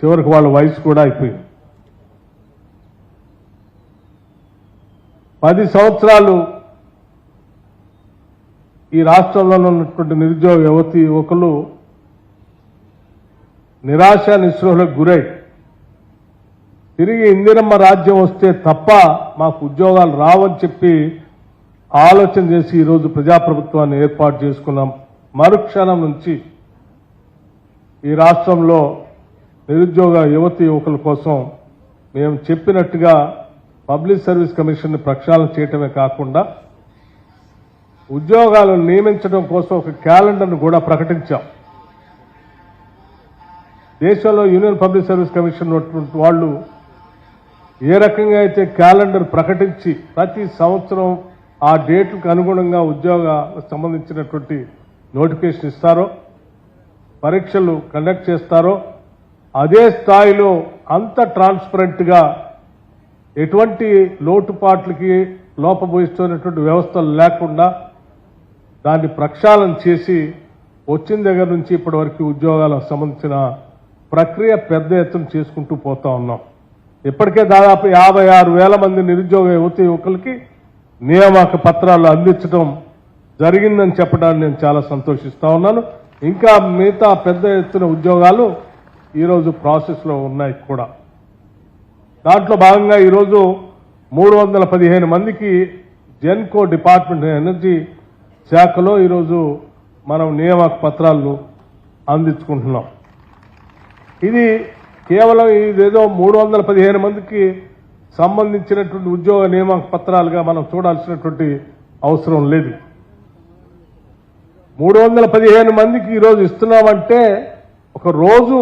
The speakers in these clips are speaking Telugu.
చివరికి వాళ్ళ వయసు కూడా అయిపోయింది. పది సంవత్సరాలు ఈ రాష్ట్రంలో ఉన్నటువంటి నిరుద్యోగ యువతి యువకులు నిరాశ నిస్పృహలకు గురై తిరిగి ఇందిరమ్మ రాజ్యం వస్తే తప్ప మాకు ఉద్యోగాలు రావని చెప్పి ఆలోచన చేసి ఈరోజు ప్రజాప్రభుత్వాన్ని ఏర్పాటు చేసుకున్నాం. మరుక్షణం నుంచి ఈ రాష్ట్రంలో నిరుద్యోగ యువతి యువకుల కోసం మేము చెప్పినట్టుగా పబ్లిక్ సర్వీస్ కమిషన్ ప్రక్షాళన చేయటమే కాకుండా ఉద్యోగాలను నియమించడం కోసం ఒక క్యాలెండర్ను కూడా ప్రకటించాం. దేశంలో యూనియన్ పబ్లిక్ సర్వీస్ కమిషన్ వాళ్ళు ఏ రకంగా అయితే క్యాలెండర్ ప్రకటించి ప్రతి సంవత్సరం ఆ డేట్లకు అనుగుణంగా ఉద్యోగ సంబంధించినటువంటి నోటిఫికేషన్ ఇస్తారో పరీక్షలు కండక్ట్ చేస్తారో అదే స్థాయిలో అంత ట్రాన్స్పరెంట్గా ఎటువంటి లోటుపాట్లకి లోపభూయిస్తున్నటువంటి వ్యవస్థలు లేకుండా దాన్ని ప్రక్షాళన చేసి వచ్చిన దగ్గర నుంచి ఇప్పటి వరకు ఉద్యోగాలకు సంబంధించిన ప్రక్రియ పెద్ద ఎత్తున చేసుకుంటూ పోతా ఉన్నాం. ఇప్పటికే దాదాపు యాభై ఆరు వేల మంది నిరుద్యోగ యువతి యువకులకి నియామక పత్రాలు అందించడం జరిగిందని చెప్పడానికి నేను చాలా సంతోషిస్తా ఉన్నాను. ఇంకా మిగతా పెద్ద ఎత్తున ఉద్యోగాలు ఈరోజు ప్రాసెస్లో ఉన్నాయి కూడా. దాంట్లో భాగంగా ఈరోజు మూడు వందల పదిహేను మందికి జెన్కో డిపార్ట్మెంట్ ఎనర్జీ శాఖలో ఈరోజు మనం నియామక పత్రాలను అందించుకుంటున్నాం. ఇది కేవలం ఇదేదో మూడు వందల పదిహేను మందికి సంబంధించినటువంటి ఉద్యోగ నియామక పత్రాలుగా మనం చూడాల్సినటువంటి అవసరం లేదు. మూడు వందల పదిహేను మందికి ఈరోజు ఇస్తున్నామంటే ఒక రోజు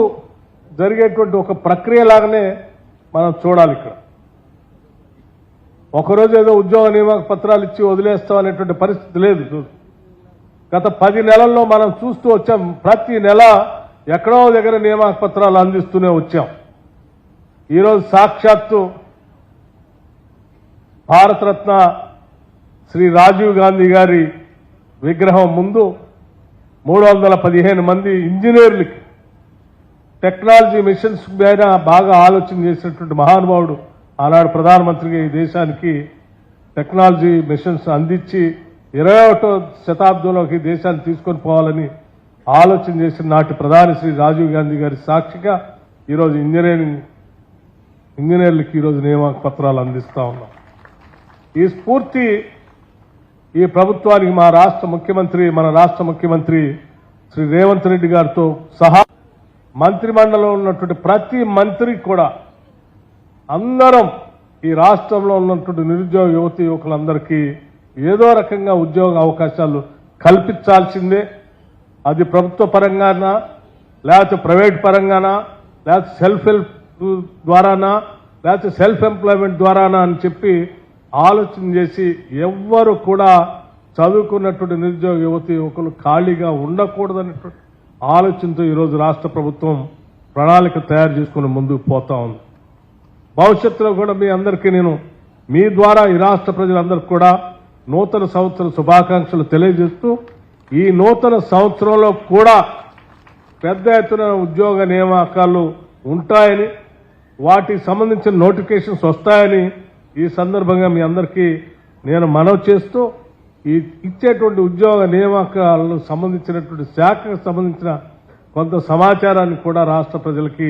జరిగేటువంటి ఒక ప్రక్రియ లాగానే మనం చూడాలి ఇక్కడ. ఒకరోజు ఏదో ఉద్యోగ నియామక పత్రాలు ఇచ్చి వదిలేస్తాం అనేటువంటి పరిస్థితి లేదు గత పది నెలల్లో మనం చూస్తూ వచ్చాం ప్రతి నెల ఎక్కడో దగ్గర నియామక పత్రాలు అందిస్తూనే వచ్చాం. ఈరోజు సాక్షాత్తు భారతరత్న శ్రీ రాజీవ్ గాంధీ గారి విగ్రహం ముందు మూడు వందల పదిహేను మంది ఇంజనీర్లకి టెక్నాలజీ మిషన్స్ పైన బాగా ఆలోచన చేసినటువంటి మహానుభావుడు ఆనాడు ప్రధానమంత్రిగా ఈ దేశానికి టెక్నాలజీ మిషన్స్ అందించి ఇరవై ఒకటో శతాబ్దంలోకి దేశాన్ని తీసుకొని పోవాలని ఆలోచన చేసిన నాటి ప్రధాని శ్రీ రాజీవ్ గాంధీ గారి సాక్షిగా ఈరోజు ఇంజనీరింగ్ ఇంజనీర్లకి ఈరోజు నియామక పత్రాలు అందిస్తా ఉన్నాం. ఈ స్ఫూర్తి ఈ ప్రభుత్వానికి మా రాష్ట్ర ముఖ్యమంత్రి మన రాష్ట్ర ముఖ్యమంత్రి శ్రీ రేవంత్ రెడ్డి గారితో సహా మంత్రిమండలిలో ఉన్నటువంటి ప్రతి మంత్రి కూడా అందరం ఈ రాష్ట్రంలో ఉన్నటువంటి నిరుద్యోగ యువతి యువకులందరికీ ఏదో రకంగా ఉద్యోగ అవకాశాలు కల్పించాల్సిందే. అది ప్రభుత్వ పరంగానా లేకపోతే ప్రైవేట్ పరంగానా లేకపోతే సెల్ఫ్ హెల్ప్ ద్వారానా లేకపోతే సెల్ఫ్ ఎంప్లాయ్మెంట్ ద్వారానా అని చెప్పి ఆలోచన చేసి ఎవ్వరు కూడా చదువుకున్నటువంటి నిరుద్యోగ యువతి యువకులు ఖాళీగా ఉండకూడదన్నటువంటి ఆలోచనతో ఈరోజు రాష్ట్ర ప్రభుత్వం ప్రణాళిక తయారు చేసుకుని ముందుకు పోతా ఉంది. భవిష్యత్తులో కూడా మీ అందరికీ నేను మీ ద్వారా ఈ రాష్ట్ర ప్రజలందరికీ కూడా నూతన సంవత్సర శుభాకాంక్షలు తెలియజేస్తూ ఈ నూతన సంవత్సరంలో కూడా పెద్ద ఎత్తున ఉద్యోగ నియామకాలు ఉంటాయని వాటికి సంబంధించిన నోటిఫికేషన్స్ వస్తాయని ఈ సందర్భంగా మీ అందరికీ నేను మనవి చేస్తూ ఇచ్చేటువంటి ఉద్యోగ నియామకాలకు సంబంధించినటువంటి శాఖకు సంబంధించిన కొంత సమాచారాన్ని కూడా రాష్ట్ర ప్రజలకి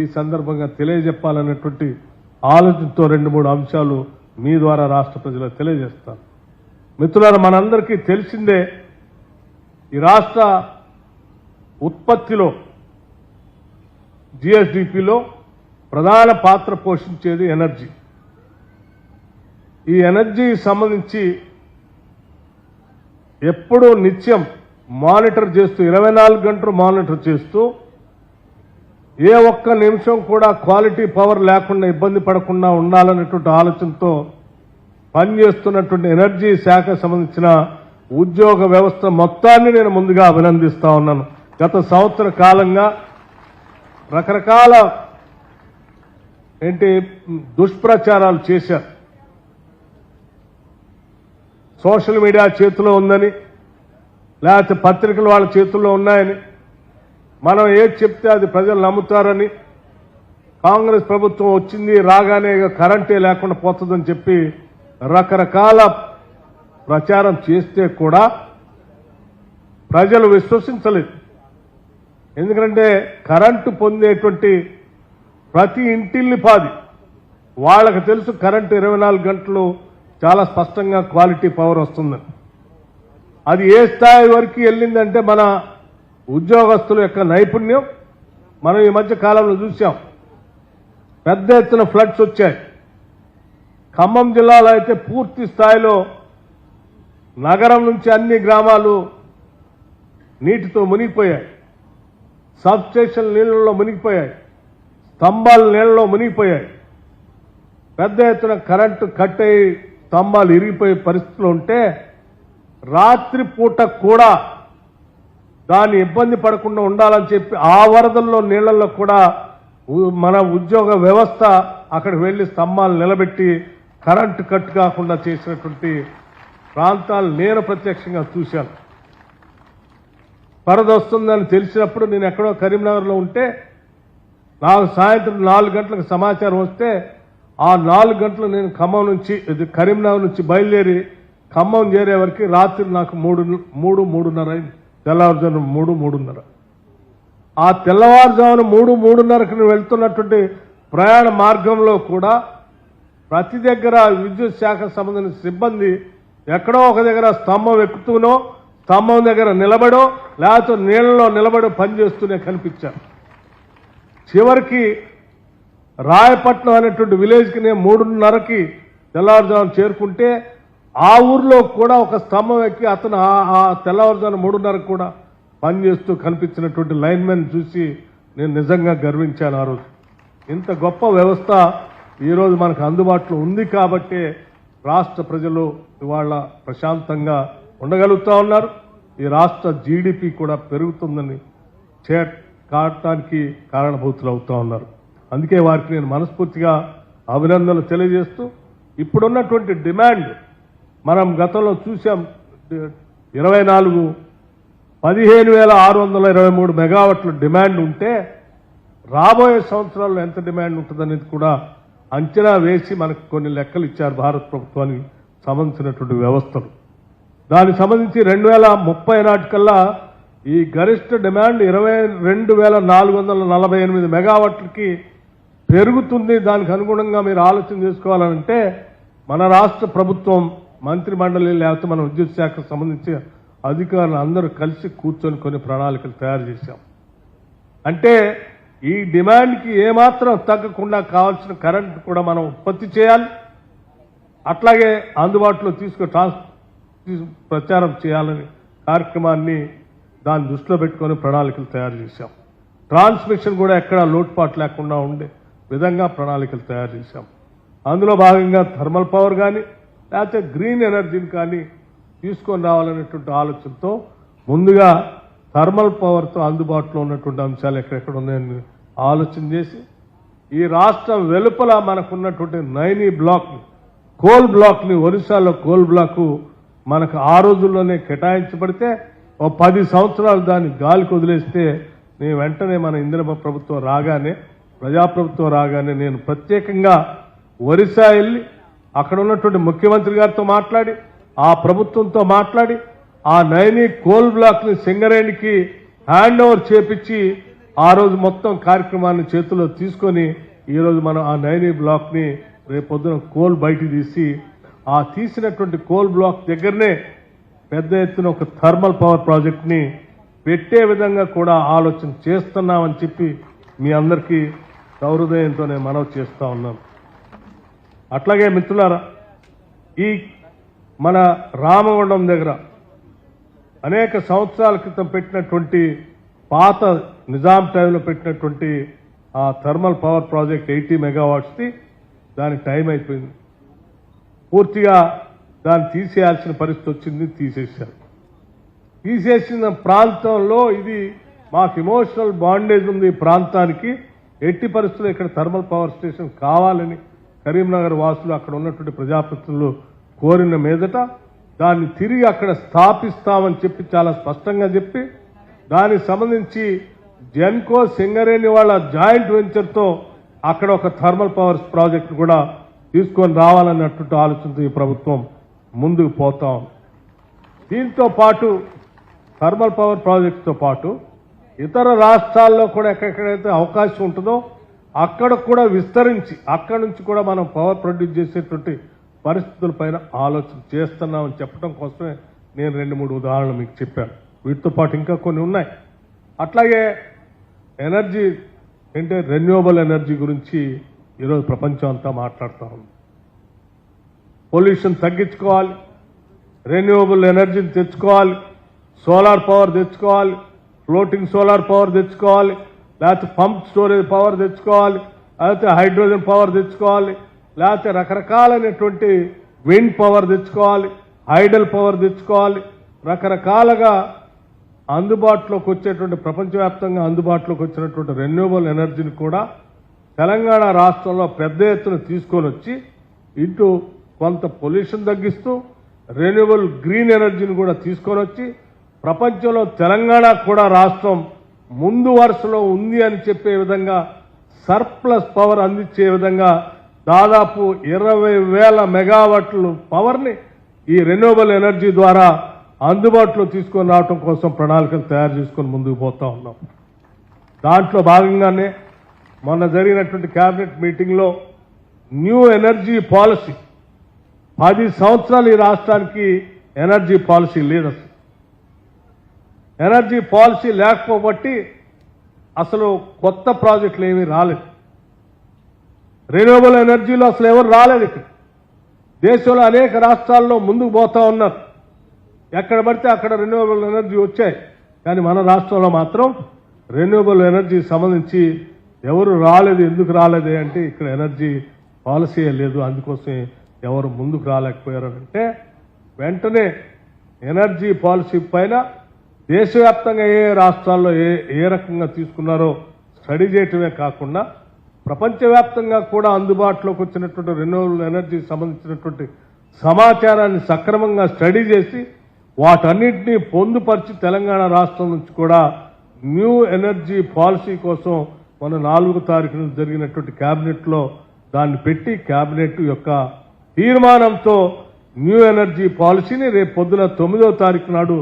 ఈ సందర్భంగా తెలియజెప్పాలనేటువంటి ఆలోచనతో రెండు మూడు అంశాలు మీ ద్వారా రాష్ట్ర ప్రజలకు తెలియజేస్తాను. మిత్రులారా మనందరికీ తెలిసిందే ఈ రాష్ట్ర ఉత్పత్తిలో జిఎస్డిపిలో ప్రధాన పాత్ర పోషించేది ఎనర్జీ. ఈ ఎనర్జీ సంబంధించి ఎప్పుడూ నిత్యం మానిటర్ చేస్తూ ఇరవై నాలుగు గంటలు మానిటర్ చేస్తూ ఏ ఒక్క నిమిషం కూడా క్వాలిటీ పవర్ లేకుండా ఇబ్బంది పడకుండా ఉండాలనేటువంటి ఆలోచనతో పనిచేస్తున్నటువంటి ఎనర్జీ శాఖ సంబంధించిన ఉద్యోగ వ్యవస్థ మొత్తాన్ని నేను ముందుగా అభినందిస్తా ఉన్నాను. గత సంవత్సర కాలంగా రకరకాల ఏంటి దుష్ప్రచారాలు చేశారు. సోషల్ మీడియా చేతిలో ఉందని లేకపోతే పత్రికలు వాళ్ళ చేతుల్లో ఉన్నాయని మనం ఏది చెప్తే అది ప్రజలు నమ్ముతారని కాంగ్రెస్ ప్రభుత్వం వచ్చింది రాగానే కరెంటే లేకుండా పోతుందని చెప్పి రకరకాల ప్రచారం చేస్తే కూడా ప్రజలు విశ్వసించలేదు. ఎందుకంటే కరెంటు పొందేటువంటి ప్రతి ఇంటిల్లిపాది వాళ్ళకి తెలుసు కరెంటు ఇరవై నాలుగు గంటలు చాలా స్పష్టంగా క్వాలిటీ పవర్ వస్తుంది. అది ఏ స్థాయి వరకు వెళ్ళిందంటే మన ఉద్యోగస్తుల యొక్క నైపుణ్యం మనం ఈ మధ్య కాలంలో చూసాం. పెద్ద ఎత్తున ఫ్లడ్స్ వచ్చాయి. ఖమ్మం జిల్లాలో అయితే పూర్తి స్థాయిలో నగరం నుంచి అన్ని గ్రామాలు నీటితో మునిగిపోయాయి. సబ్ స్టేషన్ నీళ్ళలో మునిగిపోయాయి. స్తంభాలు నీళ్ళలో మునిగిపోయాయి. పెద్ద ఎత్తున కరెంటు కట్ అయ్యి స్తంభాలు ఇరిగిపోయే పరిస్థితులు ఉంటే రాత్రి పూట కూడా దాన్ని ఇబ్బంది పడకుండా ఉండాలని చెప్పి ఆ వరదల్లో నీళ్ళలో కూడా ఉ- మన ఉద్యోగ వ్యవస్థ అక్కడికి వెళ్ళి స్తంభాలు నిలబెట్టి కరెంటు కట్ కాకుండా చేసినటువంటి ప్రాంతాలు నేను ప్రత్యక్షంగా చూశాను. వరద వస్తుందని తెలిసినప్పుడు నేను ఎక్కడో కరీంనగర్లో ఉంటే నాకు సాయంత్రం నాలుగు గంటలకు సమాచారం వస్తే ఆ నాలుగు గంటలు నేను ఖమ్మం నుంచి ఇది కరీంనగర్ నుంచి బయలుదేరి ఖమ్మం చేరే వరకు రాత్రి నాకు మూడు మూడు మూడున్నర అయింది. తెల్లవారుజామున మూడు మూడున్నర. ఆ తెల్లవారుజామున మూడు మూడున్నరకు నేను వెళ్తున్నటువంటి ప్రయాణ మార్గంలో కూడా ప్రతి దగ్గర విద్యుత్ శాఖ సంబంధించిన సిబ్బంది ఎక్కడో ఒక దగ్గర స్తంభం ఎక్కుతూనో స్తంభం దగ్గర నిలబడో లేకపోతే నీళ్ళలో నిలబడో పనిచేస్తూనే కనిపించారు. చివరికి రాయపట్నం అనేటువంటి విలేజ్కి నేను మూడున్నరకి తెల్లవారుజామున చేరుకుంటే ఆ ఊర్లో కూడా ఒక స్తంభం ఎక్కి అతను ఆ- ఆ తెల్లవారుజామున మూడున్నరకు కూడా పనిచేస్తూ కనిపించినటువంటి లైన్మెన్ చూసి నేను నిజంగా గర్వించాను ఆ రోజు. ఇంత గొప్ప వ్యవస్థ ఈరోజు మనకు అందుబాటులో ఉంది కాబట్టే రాష్ట్ర ప్రజలు ఇవాళ ప్రశాంతంగా ఉండగలుగుతూ ఉన్నారు. ఈ రాష్ట్ర జీడిపి కూడా పెరుగుతుందని చే కావటానికి కారణభూతులు అవుతా ఉన్నారు. అందుకే వారికి నేను మనస్ఫూర్తిగా అభినందనలు తెలియజేస్తూ ఇప్పుడున్నటువంటి డిమాండ్ మనం గతంలో చూసాం ఇరవై నాలుగు పదిహేను వేల ఆరు వందల ఇరవై మూడు మెగావాట్ల డిమాండ్ ఉంటే రాబోయే సంవత్సరాల్లో ఎంత డిమాండ్ ఉంటుందనేది కూడా అంచనా వేసి మనకు కొన్ని లెక్కలు ఇచ్చారు భారత ప్రభుత్వానికి సంబంధించినటువంటి వ్యవస్థలు. దానికి సంబంధించి రెండు వేల ముప్పై నాటికల్లా ఈ గరిష్ట డిమాండ్ ఇరవై రెండు వేల నాలుగు వందల నలభై ఎనిమిది మెగావాట్లకి పెరుగుతుంది దానికి అనుగుణంగా మీరు ఆలోచన చేసుకోవాలంటే మన రాష్ట్ర ప్రభుత్వం మంత్రి మండలి లేకపోతే మన విద్యుత్ శాఖకు సంబంధించి అధికారులు అందరూ కలిసి కూర్చొని కొన్ని ప్రణాళికలు తయారు చేశాం. అంటే ఈ డిమాండ్కి ఏమాత్రం తగ్గకుండా కావాల్సిన కరెంట్ కూడా మనం ఉత్పత్తి చేయాలి. అట్లాగే అందుబాటులో తీసుకు ట్రాన్స్ తీసు- ప్రచారం చేయాలని కార్యక్రమాన్ని దాన్ని దృష్టిలో పెట్టుకొని ప్రణాళికలు తయారు చేశాం. ట్రాన్స్మిషన్ కూడా ఎక్కడా లోటుపాటు లేకుండా ఉండే విధంగా ప్రణాళికలు తయారు చేశాం. అందులో భాగంగా థర్మల్ పవర్ కానీ లేకపోతే గ్రీన్ ఎనర్జీని కానీ తీసుకొని రావాలనేటువంటి ఆలోచనతో ముందుగా థర్మల్ పవర్తో అందుబాటులో ఉన్నటువంటి అంశాలు ఎక్కడెక్కడ ఉన్నాయని ఆలోచన చేసి ఈ రాష్ట్రం వెలుపల మనకున్నటువంటి నైని బ్లాక్ కోల్ బ్లాక్ని ఒరిస్సాలో కోల్ బ్లాక్ మనకు ఆ రోజుల్లోనే కేటాయించబడితే ఓ పది సంవత్సరాలు దాన్ని గాలికి వదిలేస్తే నేను వెంటనే మన ఇందిరమ్మ ప్రభుత్వం రాగానే ప్రజాప్రభుత్వం రాగానే నేను ప్రత్యేకంగా ఒరిస్సా వెళ్ళి అక్కడ ఉన్నటువంటి ముఖ్యమంత్రి గారితో మాట్లాడి ఆ ప్రభుత్వంతో మాట్లాడి ఆ నయని కోల్ బ్లాక్ని సింగరేణికి హ్యాండ్ ఓవర్ చేపించి ఆ రోజు మొత్తం కార్యక్రమాన్ని చేతిలో తీసుకొని ఈ రోజు మనం ఆ నయని బ్లాక్ని రేపొద్దున కోల్ బయట తీసి ఆ తీసినటువంటి కోల్ బ్లాక్ దగ్గరనే పెద్ద ఎత్తున ఒక థర్మల్ పవర్ ప్రాజెక్ట్ని పెట్టే విధంగా కూడా ఆలోచన చేస్తున్నామని చెప్పి మీ అందరికీ సౌహృదయంతో నేను మనవి చేస్తూ ఉన్నాను అట్లాగే మిత్రులారా ఈ మన రామగుండం దగ్గర అనేక సంవత్సరాల క్రితం పెట్టినటువంటి పాత నిజాం టైంలో పెట్టినటువంటి ఆ థర్మల్ పవర్ ప్రాజెక్ట్ ఎయిటీ మెగావాట్స్ది దానికి టైం అయిపోయింది. పూర్తిగా దాన్ని తీసేయాల్సిన పరిస్థితి వచ్చింది తీసేశారు. తీసేసిన ప్రాంతంలో ఇది మాకు ఇమోషనల్ బాండేజ్ ఉంది ఈ ప్రాంతానికి. ఎట్టి పరిస్థితుల్లో ఇక్కడ థర్మల్ పవర్ స్టేషన్ కావాలని కరీంనగర్ వాసులు అక్కడ ఉన్నటువంటి ప్రజాప్రతినిధులు కోరిన మీదట దాన్ని తిరిగి అక్కడ స్థాపిస్తామని చెప్పి చాలా స్పష్టంగా చెప్పి దానికి సంబంధించి జెన్కో సింగరేణి వాళ్ళ జాయింట్ వెంచర్తో అక్కడ ఒక థర్మల్ పవర్ ప్రాజెక్టు కూడా తీసుకొని రావాలన్నటువంటి ఆలోచనతో ఈ ప్రభుత్వం ముందుకు పోతాం దీంతో పాటు థర్మల్ పవర్ ప్రాజెక్టుతో పాటు ఇతర రాష్ట్రాల్లో కూడా ఎక్కడెక్కడైతే అవకాశం ఉంటుందో అక్కడ కూడా విస్తరించి అక్కడ నుంచి కూడా మనం పవర్ ప్రొడ్యూస్ చేసేటువంటి పరిస్థితులపైన ఆలోచన చేస్తున్నామని చెప్పడం కోసమే నేను రెండు మూడు ఉదాహరణలు మీకు చెప్పాను. వీటితో పాటు ఇంకా కొన్ని ఉన్నాయి. అట్లాగే ఎనర్జీ అంటే రెన్యూవబుల్ ఎనర్జీ గురించి ఈరోజు ప్రపంచం అంతా మాట్లాడుతూ ఉంది. పొల్యూషన్ తగ్గించుకోవాలి రెన్యూవబుల్ ఎనర్జీని తెచ్చుకోవాలి సోలార్ పవర్ తెచ్చుకోవాలి ఫ్లోటింగ్ సోలార్ పవర్ తెచ్చుకోవాలి లేకపోతే పంప్ స్టోరేజ్ పవర్ తెచ్చుకోవాలి లేకపోతే హైడ్రోజన్ పవర్ తెచ్చుకోవాలి లేకపోతే రకరకాలైనటువంటి విండ్ పవర్ తెచ్చుకోవాలి హైడల్ పవర్ తెచ్చుకోవాలి రకరకాలుగా అందుబాటులోకి వచ్చేటువంటి ప్రపంచవ్యాప్తంగా అందుబాటులోకి వచ్చినటువంటి రెన్యూవబుల్ ఎనర్జీని కూడా తెలంగాణ రాష్ట్రంలో పెద్ద ఎత్తున తీసుకొని వచ్చి ఇటు కొంత పొల్యూషన్ తగ్గిస్తూ రెన్యూవబుల్ గ్రీన్ ఎనర్జీని కూడా తీసుకొని వచ్చి ప్రపంచంలో తెలంగాణ కూడా రాష్ట్రం ముందు వరుసలో ఉంది అని చెప్పే విధంగా సర్ప్లస్ పవర్ అందించే విధంగా దాదాపు ఇరవై వేల మెగావాట్లు పవర్ని ఈ రెన్యూవబుల్ ఎనర్జీ ద్వారా అందుబాటులో తీసుకొని రావడం కోసం ప్రణాళికలు తయారు చేసుకొని ముందుకు పోతా ఉన్నాం. దాంట్లో భాగంగానే మొన్న జరిగినటువంటి కేబినెట్ మీటింగ్లో న్యూ ఎనర్జీ పాలసీ పది సంవత్సరాలు ఈ రాష్ట్రానికి ఎనర్జీ పాలసీ లేదు అసలు ఎనర్జీ పాలసీ లేకపోబట్టి అసలు కొత్త ప్రాజెక్టులు ఏమీ రాలేదు. రెన్యూవబుల్ ఎనర్జీలో అసలు ఎవరు రాలేదు ఇక్కడ. దేశంలో అనేక రాష్ట్రాల్లో ముందుకు పోతా ఉన్నారు. ఎక్కడ పడితే అక్కడ రెన్యూవబుల్ ఎనర్జీ వచ్చాయి. కానీ మన రాష్ట్రంలో మాత్రం రెన్యూవబుల్ ఎనర్జీ సంబంధించి ఎవరు రాలేదు ఎందుకు రాలేదు అంటే ఇక్కడ ఎనర్జీ పాలసీ లేదు. అందుకోసం ఎవరు ముందుకు రాలేకపోయారు అంటే వెంటనే ఎనర్జీ పాలసీ పైన దేశవ్యాప్తంగా ఏ రాష్ట్రాల్లో ఏ ఏ రకంగా తీసుకున్నారో స్టడీ చేయటమే కాకుండా ప్రపంచవ్యాప్తంగా కూడా అందుబాటులోకి వచ్చినటువంటి రెన్యూవబుల్ ఎనర్జీ సంబంధించినటువంటి సమాచారాన్ని సక్రమంగా స్టడీ చేసి వాటన్నిటినీ పొందుపరిచి తెలంగాణ రాష్ట్రం నుంచి కూడా న్యూ ఎనర్జీ పాలసీ కోసం మన నాలుగు తారీఖున జరిగినటువంటి క్యాబినెట్లో దాన్ని పెట్టి క్యాబినెట్ యొక్క తీర్మానంతో న్యూ ఎనర్జీ పాలసీని రేపు పొద్దున తొమ్మిదో తారీఖు నాడు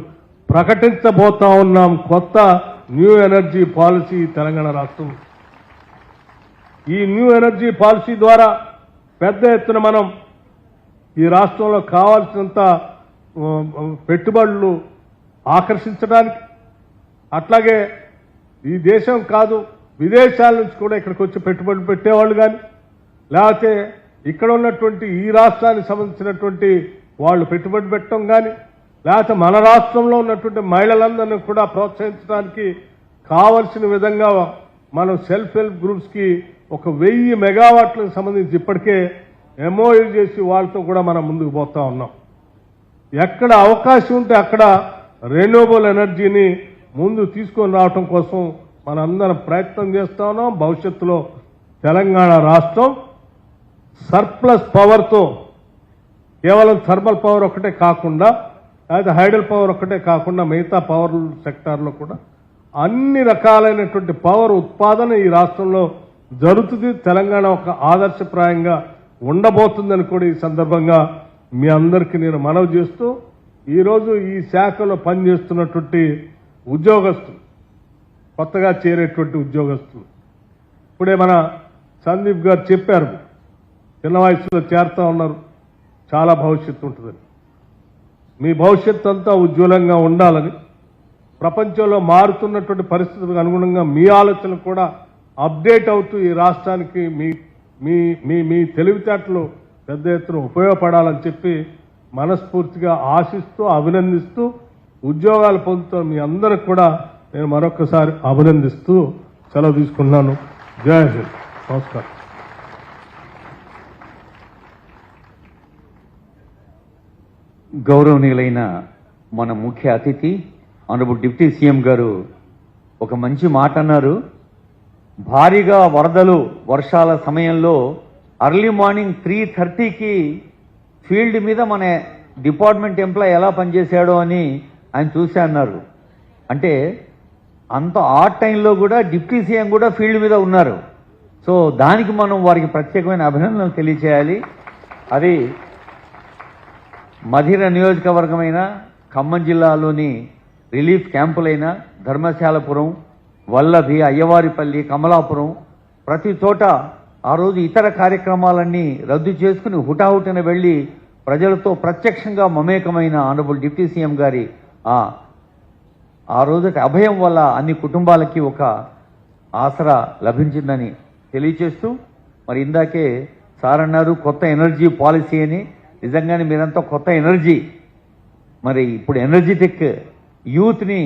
ప్రకటించబోతా ఉన్నాం కొత్త న్యూ ఎనర్జీ పాలసీ తెలంగాణ రాష్ట్రం. ఈ న్యూ ఎనర్జీ పాలసీ ద్వారా పెద్ద ఎత్తున మనం ఈ రాష్ట్రంలో కావాల్సినంత పెట్టుబడులు ఆకర్షించడానికి అట్లాగే ఈ దేశం కాదు విదేశాల నుంచి కూడా ఇక్కడికి వచ్చి పెట్టుబడులు పెట్టేవాళ్ళు కానీ లేకపోతే ఇక్కడ ఉన్నటువంటి ఈ రాష్ట్రానికి సంబంధించినటువంటి వాళ్ళు పెట్టుబడి పెట్టడం కానీ లేకపోతే మన రాష్ట్రంలో ఉన్నటువంటి మహిళలందరినీ కూడా ప్రోత్సహించడానికి కావలసిన విధంగా మనం సెల్ఫ్ హెల్ప్ గ్రూప్స్కి ఒక వెయ్యి మెగావాట్లకు సంబంధించి ఇప్పటికే ఎంఓయూ చేసి వాళ్ళతో కూడా మనం ముందుకు పోతా ఉన్నాం. ఎక్కడ అవకాశం ఉంటే అక్కడ రెన్యూవబుల్ ఎనర్జీని ముందు తీసుకొని రావటం కోసం మనందరం ప్రయత్నం చేస్తా ఉన్నాం. భవిష్యత్తులో తెలంగాణ రాష్ట్రం సర్ప్లస్ పవర్తో కేవలం థర్మల్ పవర్ ఒకటే కాకుండా అయితే హైడల్ పవర్ ఒక్కటే కాకుండా మిగతా పవర్ సెక్టార్లో కూడా అన్ని రకాలైనటువంటి పవర్ ఉత్పాదన ఈ రాష్ట్రంలో జరుగుతుంది. తెలంగాణ ఒక ఆదర్శప్రాయంగా ఉండబోతుందని కూడా ఈ సందర్భంగా మీ అందరికీ నేను మనవి చేస్తూ ఈరోజు ఈ శాఖలో పనిచేస్తున్నటువంటి ఉద్యోగస్తులు కొత్తగా చేరేటువంటి ఉద్యోగస్తులు. ఇప్పుడే మన సందీప్ గారు చెప్పారు చిన్న వయసులో చేరుతా ఉన్నారు చాలా భవిష్యత్తు ఉంటుందని. మీ భవిష్యత్తు అంతా ఉజ్వలంగా ఉండాలని ప్రపంచంలో మారుతున్నటువంటి పరిస్థితులకు అనుగుణంగా మీ ఆలోచనలు కూడా అప్డేట్ అవుతూ ఈ రాష్ట్రానికి మీ మీ మీ మీ తెలివితేటలు పెద్ద ఎత్తున ఉపయోగపడాలని చెప్పి మనస్ఫూర్తిగా ఆశిస్తూ అభినందిస్తూ ఉద్యోగాలు పొందుతున్న మీ అందరికి కూడా నేను మరొకసారి అభినందిస్తూ సెలవు తీసుకున్నాను జై హింద్. నమస్కారం. గౌరవనీయులైన మన ముఖ్య అతిథి అనబుల్ డిప్యూటీ సీఎం గారు ఒక మంచి మాట అన్నారు. భారీగా వరదలు వర్షాల సమయంలో అర్లీ మార్నింగ్ త్రీ థర్టీకి ఫీల్డ్ మీద మన డిపార్ట్మెంట్ ఎంప్లాయ్ ఎలా పనిచేశాడో అని ఆయన చూసే అన్నారు. అంటే అంత ఆ టైంలో కూడా డిప్యూటీ సీఎం కూడా ఫీల్డ్ మీద ఉన్నారు. సో దానికి మనం వారికి ప్రత్యేకమైన అభినందనలు తెలియచేయాలి. అది మధిర నియోజకవర్గమైన ఖమ్మం జిల్లాలోని రిలీఫ్ క్యాంపులైన ధర్మశాలపురం వల్లభి అయ్యవారిపల్లి కమలాపురం ప్రతి చోట ఆ రోజు ఇతర కార్యక్రమాలన్నీ రద్దు చేసుకుని హుటాహుటిన వెళ్ళి ప్రజలతో ప్రత్యక్షంగా మమేకమైన ఆనరబుల్ డిప్యూటీ సీఎం గారి ఆ రోజుకి అభయం వల్ల అన్ని కుటుంబాలకి ఒక ఆసరా లభించిందని తెలియచేస్తూ మరి ఇందాకే సార్ అన్నారు కొత్త ఎనర్జీ పాలసీ అని. నిజంగానే మీరంతా కొత్త ఎనర్జీ. మరి ఇప్పుడు ఎనర్జెటిక్ యూత్ని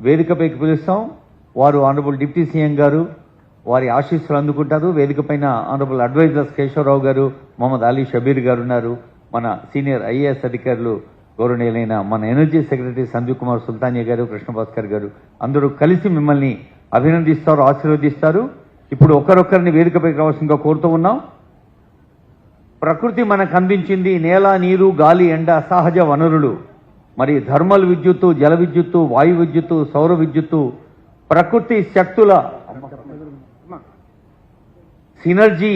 వేదికపైకి పిలుస్తాం. వారు ఆనరబుల్ డిప్యూటీ సీఎం గారు వారి ఆశీస్సులు అందుకుంటారు. వేదిక పైన ఆనరబుల్ అడ్వైజర్స్ కేశవరావు గారు మొహమ్మద్ అలీ షబీర్ గారు ఉన్నారు. మన సీనియర్ ఐఏఎస్ అధికారులు గౌరవనీయులైన మన ఎనర్జీ సెక్రటరీ సంజీవ్ కుమార్ సుల్తానియా గారు కృష్ణభాస్కర్ గారు అందరూ కలిసి మిమ్మల్ని అభినందిస్తారు ఆశీర్వదిస్తారు. ఇప్పుడు ఒకరొకరిని వేదికపైకి రావాల్సిందిగా కోరుతూ ఉన్నాం. ప్రకృతి మనకు అందించింది నేల నీరు గాలి ఎండ సహజ వనరులు. మరి థర్మల్ విద్యుత్తు జల విద్యుత్తు వాయు విద్యుత్తు సౌర విద్యుత్తు ప్రకృతి శక్తుల సినర్జీ.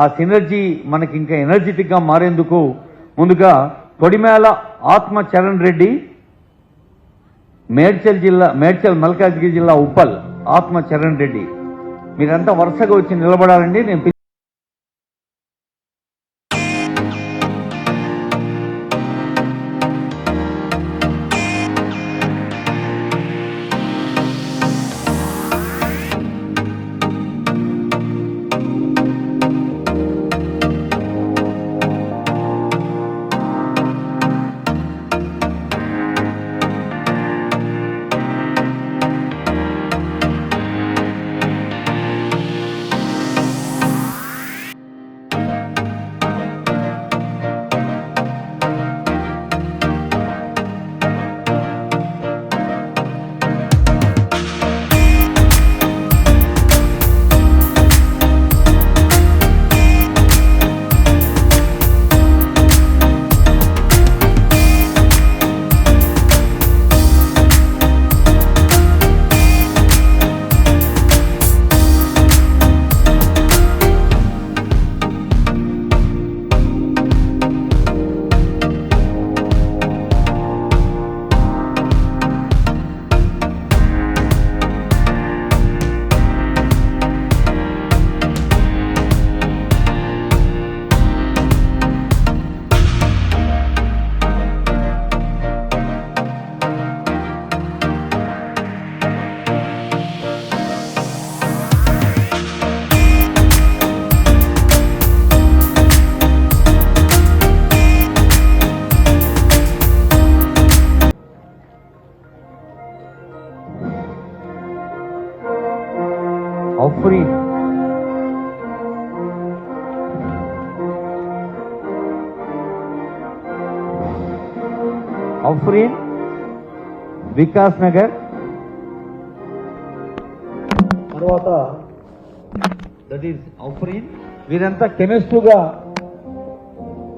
ఆ సినర్జీ మనకి ఇంకా ఎనర్జెటిక్గా మారేందుకు ముందుగా కొడిమేల ఆత్మ చరణ్ రెడ్డి మేడ్చల్ జిల్లా మేడ్చల్ మల్కాజ్గిరి జిల్లా ఉప్పల్ ఆత్మ చరణ్ రెడ్డి. మీరంతా వరుసగా వచ్చి నిలబడాలండి నేను వికాస్ నగర్. తర్వాత దట్ ఈస్ అఫ్రీన్ వీరంతా కెమిస్టుగా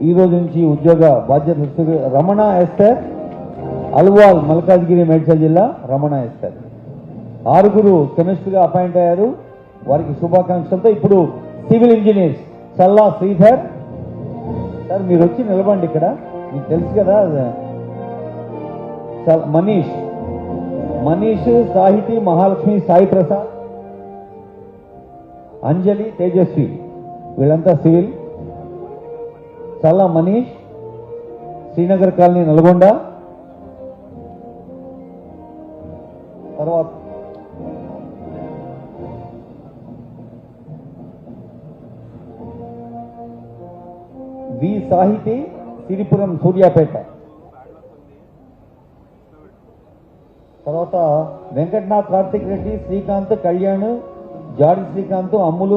ఈ రోజు నుంచి ఉద్యోగ బాధ్యత రమణ ఎస్టర్ అల్వాల్ మల్కాజ్గిరి మేడ్చల్ జిల్లా రమణ ఎస్టర్ ఆరుగురు కెమిస్ట్గా అపాయింట్ అయ్యారు. వారికి శుభాకాంక్షలతో ఇప్పుడు civil engineers Challa Sridhar. Sir మీరు వచ్చి నిలబండి ఇక్కడ. మీకు తెలుసు కదా మనీష్. మనీష్ సాహితీ మహాలక్ష్మి సాయి ప్రసాద్ అంజలి తేజస్వి వీళ్ళంతా సివిల్. చల్లా మనీష్ శ్రీనగర్ కాలనీ నల్గొండ. తర్వాత వి సాహితి సిరిపురం సూర్యాపేట. తర్వాత వెంకటనాథ్ కార్తిక్ రెడ్డి శ్రీకాంత్ కళ్యాణ్ జాడి శ్రీకాంత్ అమ్ములు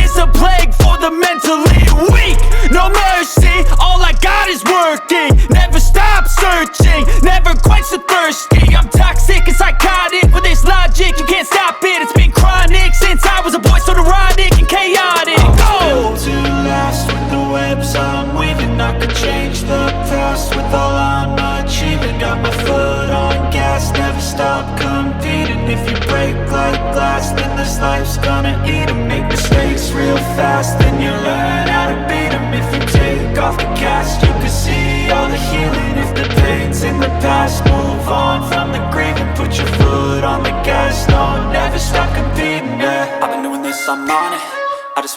is a plague for the mentally weak. No mercy, all I got is working.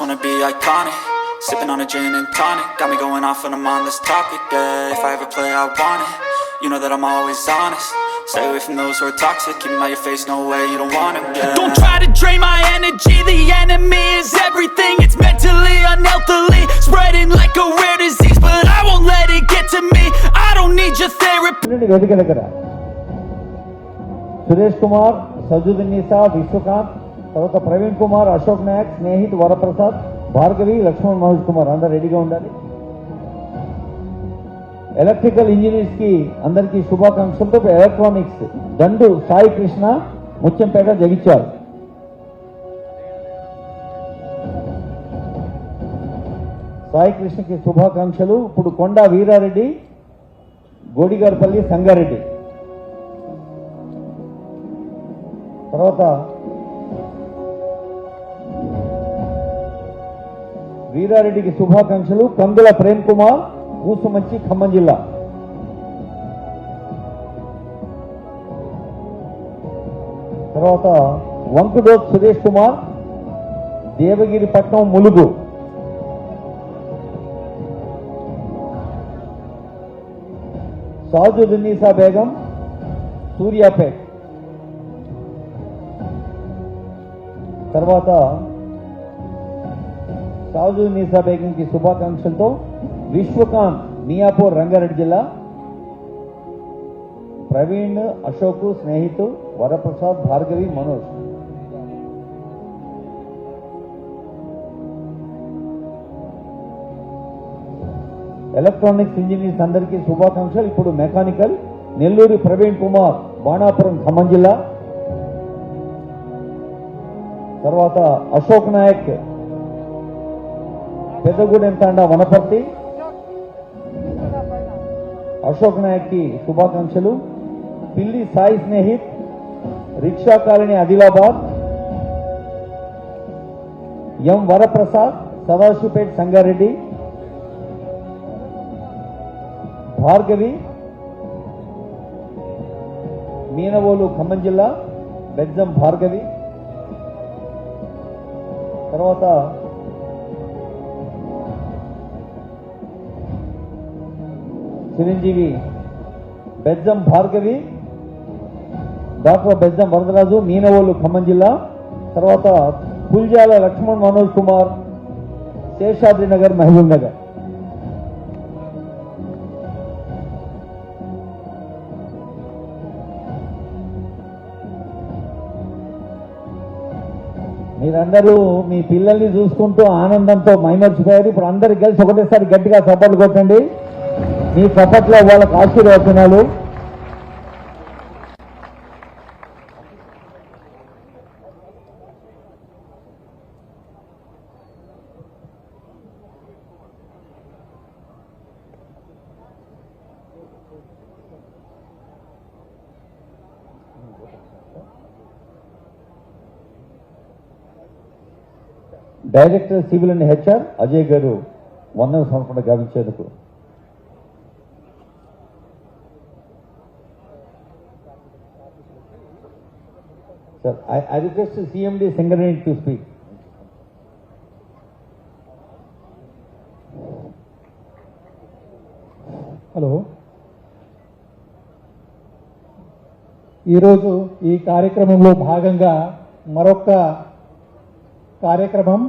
wanna be iconic. Sipping on a gin and tonic. Got me going off when I'm on this topic, yeah. If I ever play, I want it. You know that I'm always honest. Stay away from those who are toxic. Keep them out your face, no way, you don't want them, yeah. Don't try to drain my energy. The enemy is everything. It's mentally, unhealthily Spreading like a rare disease. But I won't let it get to me. I don't need your therapy. Suresh Kumar ಸಜುದ್ದೀನ್ Sab ವಿಶ್ವಕಾಂತ್ తర్వాత ప్రవీణ్ కుమార్ అశోక్ నాయక్ స్నేహిత్ వరప్రసాద్ భార్గవి లక్ష్మణ్ మనోజ్ కుమార్ అందరు రెడీగా ఉండాలి. ఎలక్ట్రికల్ ఇంజనీర్స్కి అందరికీ శుభాకాంక్షలతో ఎలక్ట్రానిక్స్ దండు సాయి కృష్ణ ముత్యంపేట జగిత్యారు సాయి కృష్ణకి శుభాకాంక్షలు. ఇప్పుడు కొండ వీరారెడ్డి గోడిగారిపల్లి సంగారెడ్డి. తర్వాత వీరారెడ్డికి శుభాకాంక్షలు. కందుల ప్రేమ్ కుమార్ కూసుమంచి ఖమ్మం జిల్లా. తర్వాత వంకుడోత్ సురేష్ కుమార్ దేవగిరిపట్నం ములుగు. సాజుద్దీసా బేగం సూర్యాపేట్. తర్వాత సాజుద్దీసా బేగంకి శుభాకాంక్షలతో విశ్వకాంత్ మియాపూర్ రంగారెడ్డి జిల్లా. ప్రవీణ్ అశోక్ స్నేహితు వరప్రసాద్ భార్గవి మనోజ్. ఎలక్ట్రానిక్స్ ఇంజనీర్స్ అందరికీ శుభాకాంక్షలు. ఇప్పుడు మెకానికల్ నెల్లూరి ప్రవీణ్ కుమార్ బాణాపురం ఖమ్మం జిల్లా. తర్వాత అశోక్ నాయక్ పెద్దగూడెం తాండా వనపర్తి. అశోక్ నాయక్కి శుభాకాంక్షలు. Pilli Sai Snehith rickshaw colony Adilabad. M Varaprasad Sadashivpet Sangareddy. Bhargavi Meenavolu Khammam జిల్లా బెజ్జం భార్గవి. తర్వాత చిరంజీవి బెజ్జం భార్గవి డాక్టర్ బెజ్జం వరదరాజు మీనవోలు ఖమ్మం జిల్లా తర్వాత పుల్జాల లక్ష్మణ్ మనోజ్ కుమార్ శేషాద్రి నగర్ మహబూబ్ నగర్. మీరందరూ మీ పిల్లల్ని చూసుకుంటూ ఆనందంతో మైమర్చిపోయారు. ఇప్పుడు అందరికి కలిసి ఒకటేసారి గట్టిగా సపోర్ట్ కొట్టండి. మీ చప్పట్లో వాళ్ళకు ఆశీర్వచనాలు. Director civil and HR Ajay గారు వందన సమర్పణ గావించేందుకు. Sir, I, I request CMD Sengaranit to speak. Hello ఈరోజు ఈ కార్యక్రమంలో భాగంగా మరొక కార్యక్రమం